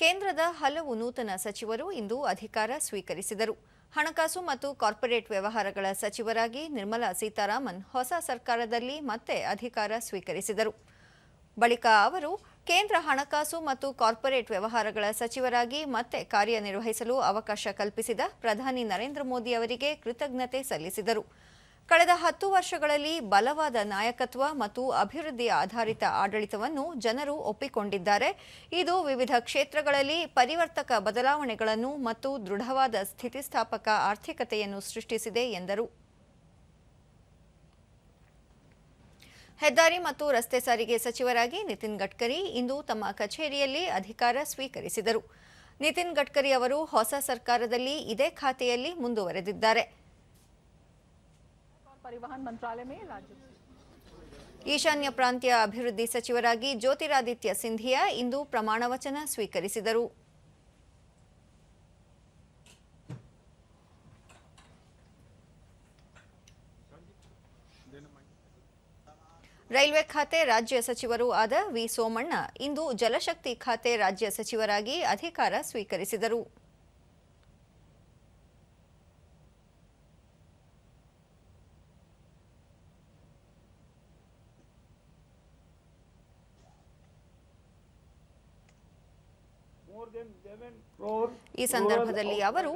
ಕೇಂದ್ರದ ಹಲವು ನೂತನ ಸಚಿವರು ಇಂದು ಅಧಿಕಾರ ಸ್ವೀಕರಿಸಿದರು. ಹಣಕಾಸು ಮತ್ತು ಕಾರ್ಪೊರೇಟ್ ವ್ಯವಹಾರಗಳ ಸಚಿವರಾಗಿ ನಿರ್ಮಲಾ ಸೀತಾರಾಮನ್ ಹೊಸ ಸರ್ಕಾರದಲ್ಲಿ ಮತ್ತೆ ಅಧಿಕಾರ ಸ್ವೀಕರಿಸಿದರು. ಬಳಿಕ ಅವರು ಕೇಂದ್ರ ಹಣಕಾಸು ಮತ್ತು ಕಾರ್ಪೊರೇಟ್ ವ್ಯವಹಾರಗಳ ಸಚಿವರಾಗಿ ಮತ್ತೆ ಕಾರ್ಯನಿರ್ವಹಿಸಲು ಅವಕಾಶ ಕಲ್ಪಿಸಿದ ಪ್ರಧಾನಿ ನರೇಂದ್ರ ಮೋದಿ ಅವರಿಗೆ ಕೃತಜ್ಞತೆ ಸಲ್ಲಿಸಿದರು. ಕಳೆದ ಹತ್ತು ವರ್ಷಗಳಲ್ಲಿ ಬಲವಾದ ನಾಯಕತ್ವ ಮತ್ತು ಅಭಿವೃದ್ಧಿ ಆಧಾರಿತ ಆಡಳಿತವನ್ನು ಜನರು ಒಪ್ಪಿಕೊಂಡಿದ್ದಾರೆ. ಇದು ವಿವಿಧ ಕ್ಷೇತ್ರಗಳಲ್ಲಿ ಪರಿವರ್ತಕ ಬದಲಾವಣೆಗಳನ್ನು ಮತ್ತು ದೃಢವಾದ ಸ್ಥಿತಿಸ್ಥಾಪಕ ಆರ್ಥಿಕತೆಯನ್ನು ಸೃಷ್ಟಿಸಿದೆ ಎಂದರು. ಹೆದ್ದಾರಿ ಮತ್ತು ರಸ್ತೆ ಸಾರಿಗೆ ಸಚಿವರಾಗಿ ನಿತಿನ್ ಗಡ್ಕರಿ ಇಂದು ತಮ್ಮ ಕಚೇರಿಯಲ್ಲಿ ಅಧಿಕಾರ ಸ್ವೀಕರಿಸಿದರು. ನಿತಿನ್ ಗಡ್ಕರಿ ಅವರು ಹೊಸ ಸರ್ಕಾರದಲ್ಲಿ ಇದೇ ಖಾತೆಯಲ್ಲಿ ಮುಂದುವರೆದಿದ್ದಾರೆ. परिवहन मंत्रालय में राज्य ಈಶಾನ್ಯ ಪ್ರಾಂತ್ಯ ಅಭಿವೃದ್ಧಿ ಸಚಿವರಾಗಿ ಜ್ಯೋತಿರಾದಿತ್ಯ ಸಿಂಧಿಯಾ ಇಂದು ಪ್ರಮಾಣವಚನ ಸ್ವೀಕರಿಸಿದರು ರೈಲ್ವೆ ಖಾತೆ ರಾಜ್ಯ ಸಚಿವರೂ ಆದ ವಿ ಸೋಮಣ್ಣ ಇಂದು ಜಲಶಕ್ತಿ ಖಾತೆ ರಾಜ್ಯ ಸಚಿವರಾಗಿ ಅಧಿಕಾರ ಸ್ವೀಕರಿಸಿದರು ಈ ಸಂದರ್ಭದಲ್ಲಿ ಅವರು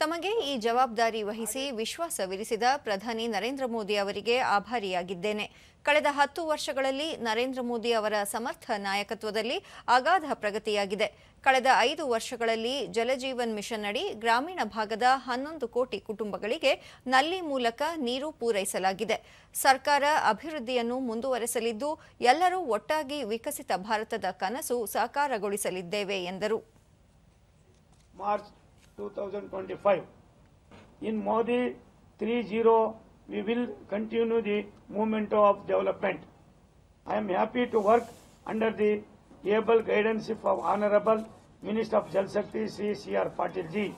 ತಮಗೆ ಈ ಜವಾಬ್ದಾರಿ ವಹಿಸಿ ವಿಶ್ವಾಸವಿರಿಸಿದ ಪ್ರಧಾನಿ ನರೇಂದ್ರ ಮೋದಿ ಅವರಿಗೆ ಆಭಾರಿಯಾಗಿದ್ದೇನೆ. ಕಳೆದ ಹತ್ತು ವರ್ಷಗಳಲ್ಲಿ ನರೇಂದ್ರ ಮೋದಿ ಅವರ ಸಮರ್ಥ ನಾಯಕತ್ವದಲ್ಲಿ ಅಗಾಧ ಪ್ರಗತಿಯಾಗಿದೆ. ಕಳೆದ ಐದು ವರ್ಷಗಳಲ್ಲಿ ಜಲಜೀವನ್ ಮಿಷನ್ ಅಡಿ ಗ್ರಾಮೀಣ ಭಾಗದ ಹನ್ನೊಂದು ಕೋಟಿ ಕುಟುಂಬಗಳಿಗೆ ನಲ್ಲಿ ಮೂಲಕ ನೀರು ಪೂರೈಸಲಾಗಿದೆ. ಸರ್ಕಾರ ಅಭಿವೃದ್ಧಿಯನ್ನು ಮುಂದುವರೆಸಲಿದ್ದು ಎಲ್ಲರೂ ಒಟ್ಟಾಗಿ ವಿಕಸಿತ ಭಾರತದ ಕನಸು ಸಾಕಾರಗೊಳಿಸಲಿದ್ದೇವೆ ಎಂದರು. March 2025. In Modi 3.0, we will continue the movement of development. I am happy to work under the able guidance of Honorable Minister of Jal Shakti Sri C.R. Patil ji